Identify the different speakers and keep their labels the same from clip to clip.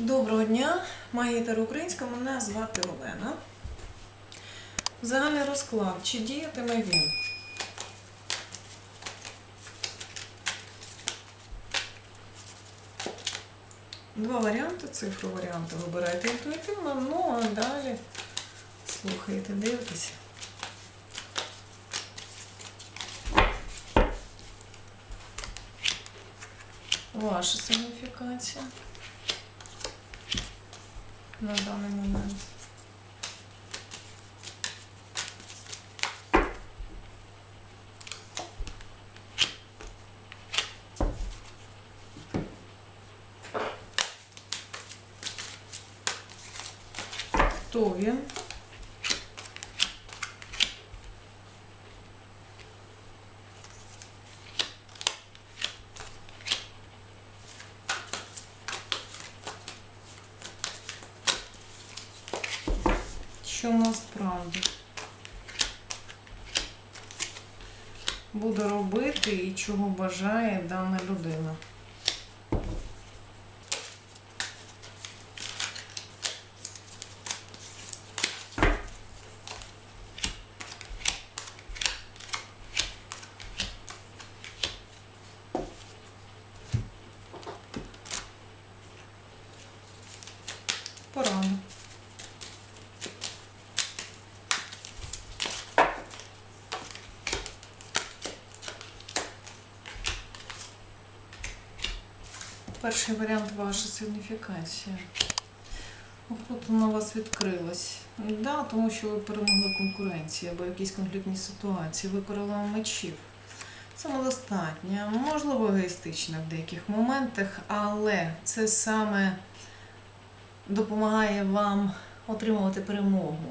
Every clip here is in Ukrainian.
Speaker 1: Доброго дня, магітер українська, мене звати Олена. Загальний розклад. Чи діятиме він? Два варіанти, цифру варіанти вибирайте інтуїтивно, ну а далі слухайте, дивитеся. Ваша сигніфікація на даний момент. То він? Що насправді буде робити і чого бажає дана людина. Порада. Перший варіант ваша сигніфікація. Охота на вас відкрилась. Да, тому що ви перемогли конкуренцію або якісь конфліктні ситуації, ви королева мечів. Самодостатня, можливо, егоїстична в деяких моментах, але це саме допомагає вам отримувати перемогу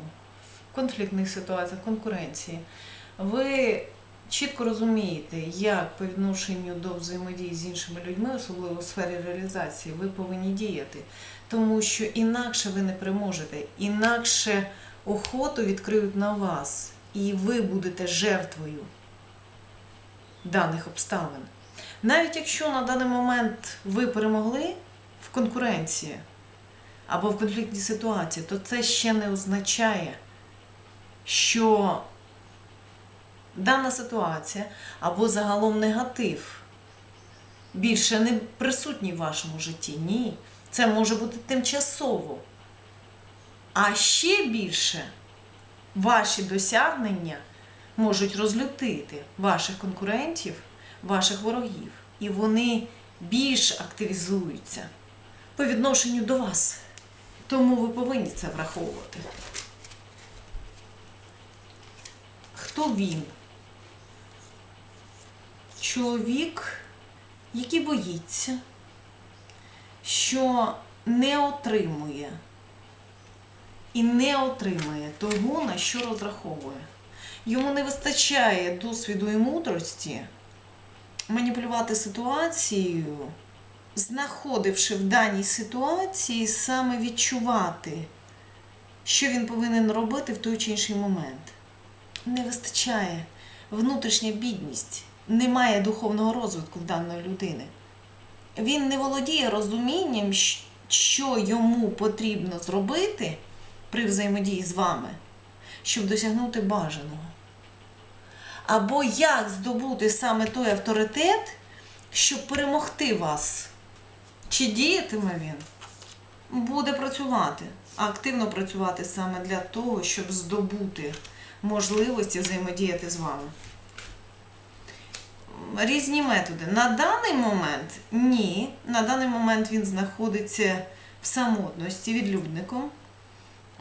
Speaker 1: в конфліктних ситуаціях, конкуренції. Ви чітко розумієте, як по відношенню до взаємодії з іншими людьми, особливо у сфері реалізації, ви повинні діяти. Тому що інакше ви не переможете, інакше охоту відкриють на вас, і ви будете жертвою даних обставин. Навіть якщо на даний момент ви перемогли в конкуренції або в конфліктній ситуації, то це ще не означає, що дана ситуація або загалом негатив більше не присутній в вашому житті. Ні. Це може бути тимчасово. А ще більше ваші досягнення можуть розлютити ваших конкурентів, ваших ворогів. І вони більш активізуються по відношенню до вас. Тому ви повинні це враховувати. Хто він? Чоловік, який боїться, що не отримує і не отримає того, на що розраховує. Йому не вистачає досвіду і мудрості маніпулювати ситуацією, знаходивши в даній ситуації саме відчувати, що він повинен робити в той чи інший момент. Не вистачає внутрішня бідність, немає духовного розвитку в даної людини. Він не володіє розумінням, що йому потрібно зробити при взаємодії з вами, щоб досягнути бажаного. Або як здобути саме той авторитет, щоб перемогти вас. Чи діятиме він? Буде працювати, активно працювати саме для того, щоб здобути можливості взаємодіяти з вами. Різні методи. На даний момент ні. На даний момент він знаходиться в самотності відлюдником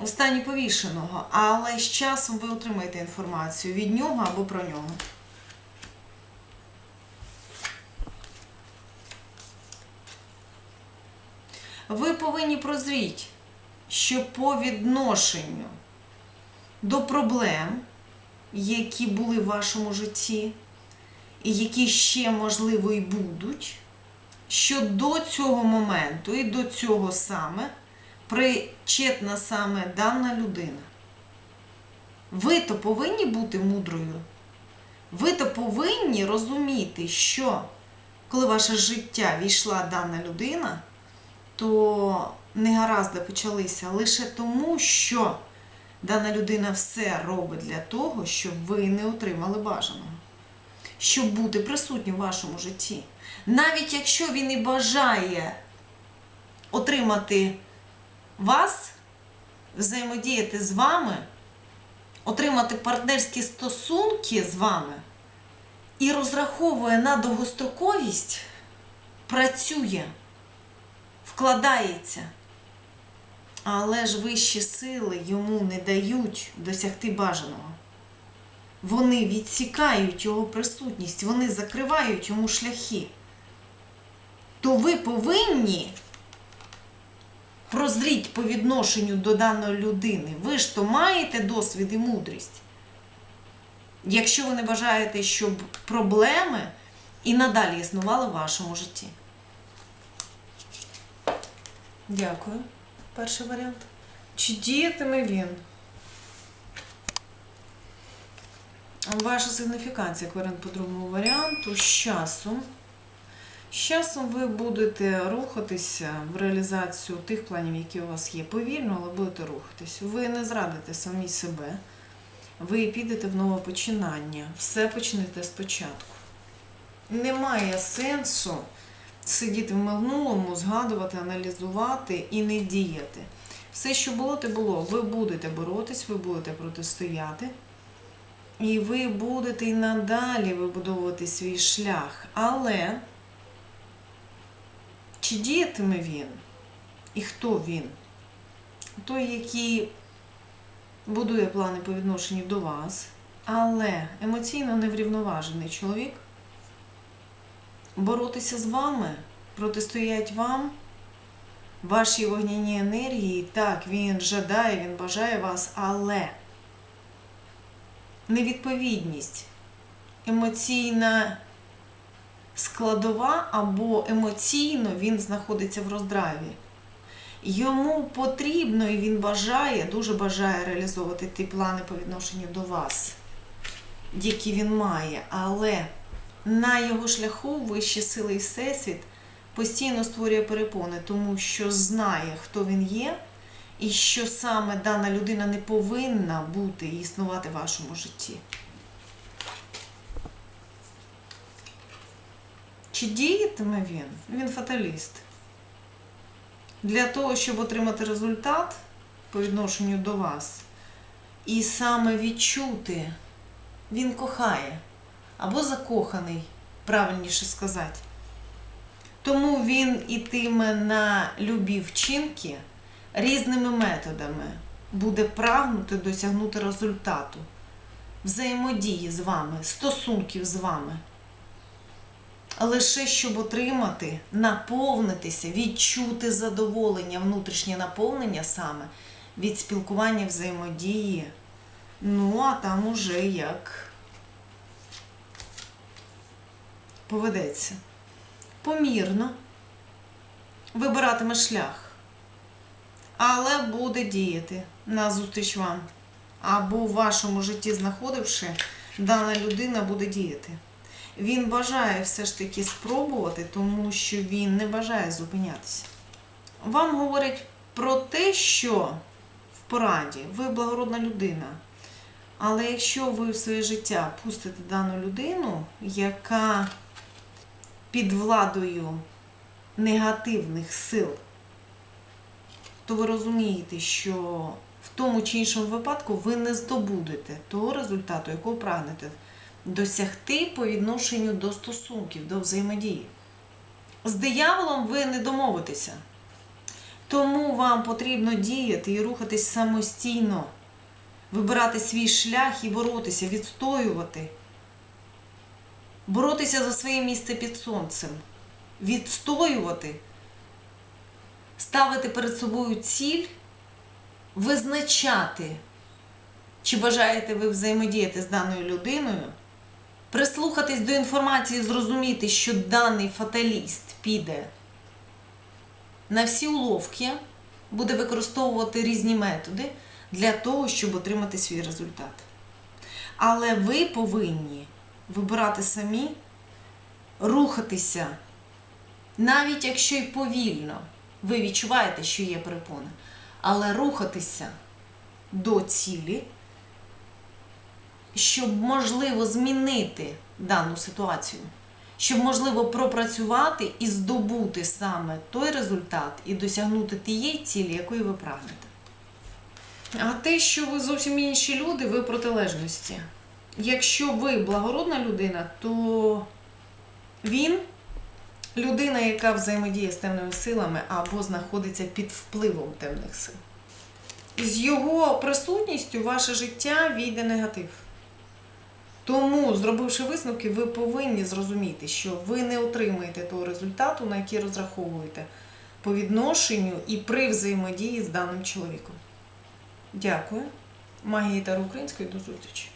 Speaker 1: у стані повішеного, але з часом ви отримаєте інформацію від нього або про нього. Ви повинні прозріти, що по відношенню до проблем, які були в вашому житті, які ще, можливо, і будуть, що до цього моменту і до цього саме причетна саме дана людина. Ви то повинні бути мудрою. Ви то повинні розуміти, що коли ваше життя війшла дана людина, то негаразди почалися лише тому, що дана людина все робить для того, щоб ви не отримали бажаного, щоб бути присутнім в вашому житті. Навіть якщо він і бажає отримати вас, взаємодіяти з вами, отримати партнерські стосунки з вами і розраховує на довгостроковість, працює, вкладається. Але ж вищі сили йому не дають досягти бажаного. Вони відсікають його присутність, вони закривають йому шляхи. То ви повинні прозріть по відношенню до даної людини. Ви ж то маєте досвід і мудрість. Якщо ви не бажаєте, щоб проблеми і надалі існували в вашому житті. Дякую. Перший варіант. Чи діятиме він? Ваша сигніфікація, як по другому варіанту, з часом. З часом ви будете рухатися в реалізацію тих планів, які у вас є. Повільно, але будете рухатись. Ви не зрадите самі себе. Ви підете в нове починання. Все почнете спочатку. Немає сенсу сидіти в минулому, згадувати, аналізувати і не діяти. Все, що було, те було. Ви будете боротись, ви будете протистояти. І ви будете і надалі вибудовувати свій шлях. Але чи діятиме він? І хто він? Той, який будує плани по відношенню до вас, але емоційно неврівноважений чоловік боротися з вами, протистоять вам, вашій вогняній енергії. Так, він жадає, він бажає вас, але невідповідність, емоційна складова або емоційно він знаходиться в роздраві. Йому потрібно і він бажає, дуже бажає реалізовувати ті плани по відношенню до вас, які він має, але на його шляху вищі сили і всесвіт постійно створює перепони, тому що знає, хто він є, і що саме дана людина не повинна бути і існувати в вашому житті. Чи діятиме він? Він фаталіст. Для того, щоб отримати результат по відношенню до вас, і саме відчути, він кохає або закоханий, правильніше сказати. Тому він ітиме на любі вчинки різними методами, буде прагнути досягнути результату, взаємодії з вами, стосунків з вами. Лише щоб отримати, наповнитися, відчути задоволення, внутрішнє наповнення саме від спілкування взаємодії. Ну, а там уже як поведеться. Помірно вибиратиме шлях, але буде діяти назустріч вам. Або в вашому житті знаходивши, дана людина буде діяти. Він бажає все ж таки спробувати, тому що він не бажає зупинятися. Вам говорять про те, що в пораді ви благородна людина. Але якщо ви в своє життя пустите дану людину, яка під владою негативних сил, то ви розумієте, що в тому чи іншому випадку ви не здобудете того результату, якого прагнете досягти по відношенню до стосунків, до взаємодії. З дияволом ви не домовитеся. Тому вам потрібно діяти і рухатись самостійно, вибирати свій шлях і боротися, відстоювати, боротися за своє місце під сонцем, відстоювати, ставити перед собою ціль, визначати, чи бажаєте ви взаємодіяти з даною людиною прислухатись до інформації, зрозуміти, що даний фаталіст піде на всі уловки, буде використовувати різні методи для того, щоб отримати свій результат. Але ви повинні вибирати самі, рухатися, навіть якщо й повільно, Ви відчуваєте, що є перепони. Але рухатися до цілі, щоб можливо змінити дану ситуацію, щоб можливо пропрацювати і здобути саме той результат і досягнути тієї цілі, якої ви прагнете. А те, що ви зовсім інші люди, ви протилежності. Якщо ви благородна людина, то він людина, яка взаємодіє з темними силами або знаходиться під впливом темних сил. З його присутністю ваше життя війде негатив. Тому, зробивши висновки, ви повинні зрозуміти, що ви не отримаєте того результату, на який розраховуєте по відношенню і при взаємодії з даним чоловіком. Дякую. Магія Таро Української до зустрічі.